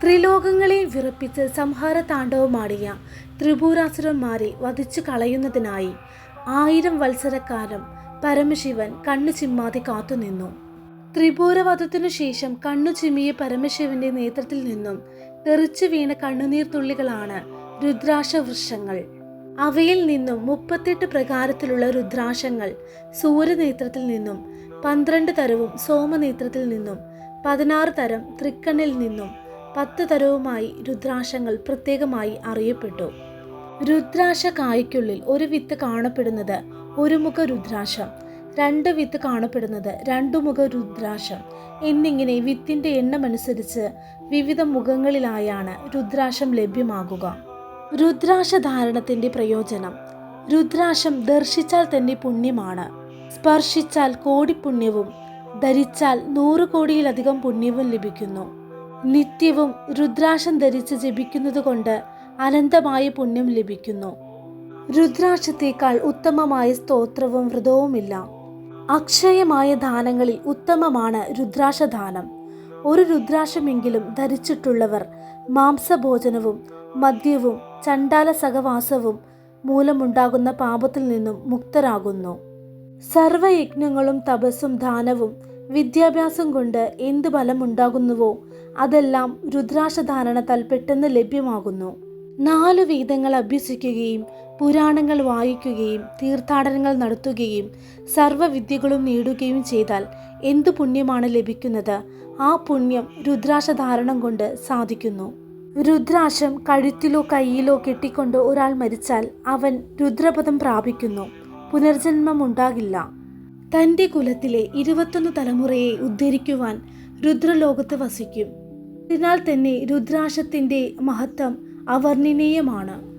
ത്രിലോകങ്ങളെ വിറപ്പിച്ച് സംഹാര താണ്ഡവമാടിയ ത്രിപുരാസുരന്മാരെ വധിച്ചു കളയുന്നതിനായി ആയിരം വത്സരക്കാലം പരമശിവൻ കണ്ണു ചിമ്മാതെ കാത്തുനിന്നു ത്രിപുരവധത്തിനു ശേഷം കണ്ണു ചിമ്മിയ പരമശിവന്റെ നേതൃത്വത്തിൽ നിന്നും തെറിച്ചു വീണ കണ്ണുനീർ തുള്ളികളാണ് രുദ്രാക്ഷ വൃക്ഷങ്ങൾ അവയിൽ നിന്നും മുപ്പത്തെട്ട് പ്രകാരത്തിലുള്ള രുദ്രാശങ്ങൾ സൂര്യനേത്രത്തിൽ നിന്നും പന്ത്രണ്ട് തരവും സോമനേത്രത്തിൽ നിന്നും പതിനാറ് തരം തൃക്കണ്ണിൽ നിന്നും പത്ത് തരവുമായി രുദ്രാശങ്ങൾ പ്രത്യേകമായി അറിയപ്പെട്ടു. രുദ്രാശ കായ്ക്കുള്ളിൽ ഒരു വിത്ത് കാണപ്പെടുന്നത് ഒരു മുഖ രുദ്രാക്ഷം രണ്ട് വിത്ത് കാണപ്പെടുന്നത് രണ്ടു മുഖ രുദ്രാക്ഷം എന്നിങ്ങനെ വിത്തിന്റെ എണ്ണമനുസരിച്ച് വിവിധ മുഖങ്ങളിലായാണ് രുദ്രാശം ലഭ്യമാകുക. രുദ്രാശ ധാരണത്തിന്റെ പ്രയോജനം. രുദ്രാശം ദർശിച്ചാൽ തന്നെ പുണ്യമാണ്. സ്പർശിച്ചാൽ കോടി പുണ്യവും ധരിച്ചാൽ നൂറ് കോടിയിലധികം പുണ്യവും ലഭിക്കുന്നു. നിത്യവും രുദ്രാക്ഷം ധരിച്ച് ജപിക്കുന്നത് കൊണ്ട് അനന്തമായ പുണ്യം ലഭിക്കുന്നു. രുദ്രാക്ഷത്തേക്കാൾ ഉത്തമമായ സ്തോത്രവും വ്രതവുമില്ല. അക്ഷയമായ ദാനങ്ങളിൽ ഉത്തമമാണ് രുദ്രാക്ഷദാനം. ഒരു രുദ്രാക്ഷമെങ്കിലും ധരിച്ചിട്ടുള്ളവർ മാംസഭോജനവും മദ്യവും ചണ്ടാല സഹവാസവും മൂലമുണ്ടാകുന്ന പാപത്തിൽ നിന്നും മുക്തരാകുന്നു. സർവയജ്ഞങ്ങളും തപസ്സും ദാനവും വിദ്യാഭ്യാസം കൊണ്ട് എന്ത് ഫലമുണ്ടാകുന്നുവോ അതെല്ലാം രുദ്രാക്ഷധാരണത്താൽ പെട്ടെന്ന് ലഭ്യമാകുന്നു. നാല് വേദങ്ങൾ അഭ്യസിക്കുകയും പുരാണങ്ങൾ വായിക്കുകയും തീർത്ഥാടനങ്ങൾ നടത്തുകയും സർവവിദ്യകളും നേടുകയും ചെയ്താൽ എന്തു പുണ്യമാണ് ലഭിക്കുന്നത്? ആ പുണ്യം രുദ്രാക്ഷധാരണം കൊണ്ട് സാധിക്കുന്നു. രുദ്രാക്ഷം കഴുത്തിലോ കയ്യിലോ കെട്ടിക്കൊണ്ട് ഒരാൾ മരിച്ചാൽ അവൻ രുദ്രപദം പ്രാപിക്കുന്നു. പുനർജന്മം ഉണ്ടാകില്ല. തന്റെ കുലത്തിലെ ഇരുപത്തൊന്ന് തലമുറയെ ഉദ്ധരിക്കുവാൻ രുദ്രലോകത്ത് വസിക്കും. അതിനാൽ തന്നെ രുദ്രാശത്തിന്റെ മഹത്വം അവർണനീയമാണ്.